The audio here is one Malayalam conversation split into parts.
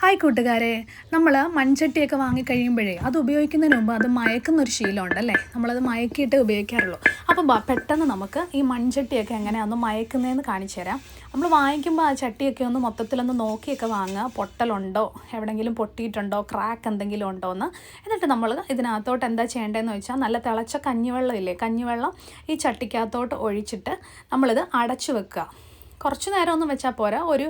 ഹായ് കൂട്ടുകാരെ. നമ്മൾ മൺചട്ടിയൊക്കെ വാങ്ങിക്കഴിയുമ്പോഴേ അത് ഉപയോഗിക്കുന്നതിന് മുമ്പ് അത് മയക്കുന്ന ഒരു ശീലമുണ്ടല്ലേ? നമ്മളത് മയക്കിയിട്ട് ഉപയോഗിക്കാറുള്ളൂ. അപ്പോൾ പെട്ടെന്ന് നമുക്ക് ഈ മൺചട്ടിയൊക്കെ എങ്ങനെയാണെന്ന് മയക്കുന്നതെന്ന് കാണിച്ചു തരാം. നമ്മൾ വാങ്ങിക്കുമ്പോൾ ആ ചട്ടിയൊക്കെ ഒന്ന് മൊത്തത്തിലൊന്ന് നോക്കിയൊക്കെ വാങ്ങുക. പൊട്ടലുണ്ടോ? എവിടെയെങ്കിലും പൊട്ടിയിട്ടുണ്ടോ? ക്രാക്ക് എന്തെങ്കിലും ഉണ്ടോ എന്ന്. എന്നിട്ട് നമ്മൾ ഇതിനകത്തോട്ട് എന്താ ചെയ്യേണ്ടതെന്ന് വെച്ചാൽ നല്ല തിളച്ച കഞ്ഞിവെള്ളം ഇല്ലേ? കഞ്ഞിവെള്ളം ഈ ചട്ടിക്കകത്തോട്ട് ഒഴിച്ചിട്ട് നമ്മളിത് അടച്ചു വെക്കുക. കുറച്ച് നേരം ഒന്നും വെച്ചാൽ പോരാ. ഒരു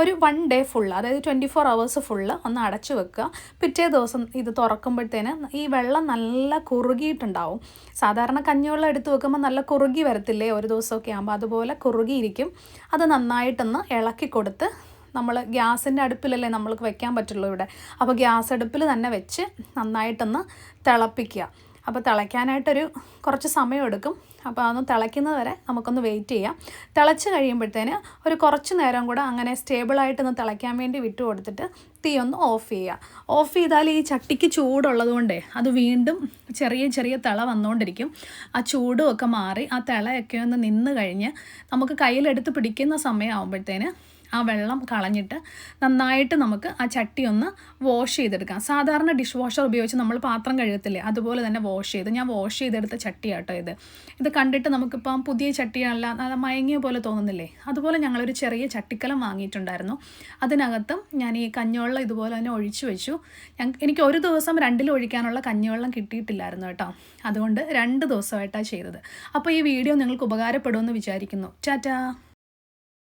ഒരു വൺ ഡേ ഫുള്ള് അതായത് ട്വന്റി ഫോർ അവേഴ്സ് ഫുള്ള് ഒന്ന് അടച്ചു വെക്കുക. പിറ്റേ ദിവസം ഇത് തുറക്കുമ്പോഴത്തേന് ഈ വെള്ളം നല്ല കുറുകിയിട്ടുണ്ടാവും. സാധാരണ കഞ്ഞിവെള്ളം എടുത്ത് വെക്കുമ്പോൾ നല്ല കുറുകി വരത്തില്ലേ? ഒരു ദിവസമൊക്കെ ആകുമ്പോൾ അതുപോലെ കുറുകിയിരിക്കും. അത് നന്നായിട്ടൊന്ന് ഇളക്കി കൊടുത്ത് നമ്മൾ ഗ്യാസിന്റെ അടുപ്പിലല്ലേ നമ്മൾക്ക് വെക്കാൻ പറ്റുള്ളൂ ഇവിടെ. അപ്പോൾ ഗ്യാസ് അടുപ്പിൽ തന്നെ വെച്ച് നന്നായിട്ടൊന്ന് തിളപ്പിക്കുക. അപ്പോൾ തിളയ്ക്കാനായിട്ടൊരു കുറച്ച് സമയം എടുക്കും. അപ്പോൾ അതൊന്ന് തിളയ്ക്കുന്നത് വരെ നമുക്കൊന്ന് വെയിറ്റ് ചെയ്യാം. തിളച്ച് കഴിയുമ്പോഴത്തേന് ഒരു കുറച്ച് നേരം കൂടെ അങ്ങനെ സ്റ്റേബിളായിട്ടൊന്ന് തിളയ്ക്കാൻ വേണ്ടി വിട്ടു കൊടുത്തിട്ട് തീ ഒന്ന് ഓഫ് ചെയ്യുക. ഓഫ് ചെയ്താൽ ഈ ചട്ടിക്ക് ചൂടുള്ളത് കൊണ്ടേ അത് വീണ്ടും ചെറിയ ചെറിയ തിള വന്നുകൊണ്ടിരിക്കും. ആ ചൂടും ഒക്കെ മാറി ആ തിളയൊക്കെ ഒന്ന് നിന്ന് കഴിഞ്ഞ് നമുക്ക് കയ്യിലെടുത്ത് പിടിക്കുന്ന സമയമാകുമ്പോഴത്തേന് ആ വെള്ളം കളഞ്ഞിട്ട് നന്നായിട്ട് നമുക്ക് ആ ചട്ടി ഒന്ന് വാഷ് ചെയ്തെടുക്കാം. സാധാരണ ഡിഷ് വാഷർ ഉപയോഗിച്ച് നമ്മൾ പാത്രം കഴുകത്തില്ലേ അതുപോലെ തന്നെ വാഷ് ചെയ്ത്. ഞാൻ വാഷ് ചെയ്തെടുത്ത ചട്ടിയാട്ടോ ഇത്. ഇത് കണ്ടിട്ട് നമുക്കിപ്പം പുതിയ ചട്ടിയാണല്ല അത് മയങ്ങിയ പോലെ തോന്നുന്നില്ലേ? അതുപോലെ ഞങ്ങളൊരു ചെറിയ ചട്ടിക്കലം വാങ്ങിയിട്ടുണ്ടായിരുന്നു. അതിനകത്തും ഞാൻ ഈ കഞ്ഞിവെള്ളം ഇതുപോലെ തന്നെ ഒഴിച്ചു വെച്ചു. എനിക്ക് ഒരു ദിവസം രണ്ടിൽ ഒഴിക്കാനുള്ള കഞ്ഞിവെള്ളം കിട്ടിയിട്ടില്ലായിരുന്നു കേട്ടോ. അതുകൊണ്ട് രണ്ട് ദിവസമായിട്ടാണ് ചെയ്തത്. അപ്പോൾ ഈ വീഡിയോ നിങ്ങൾക്ക് ഉപകാരപ്പെടുമെന്ന് വിചാരിക്കുന്നു. ടാറ്റാ!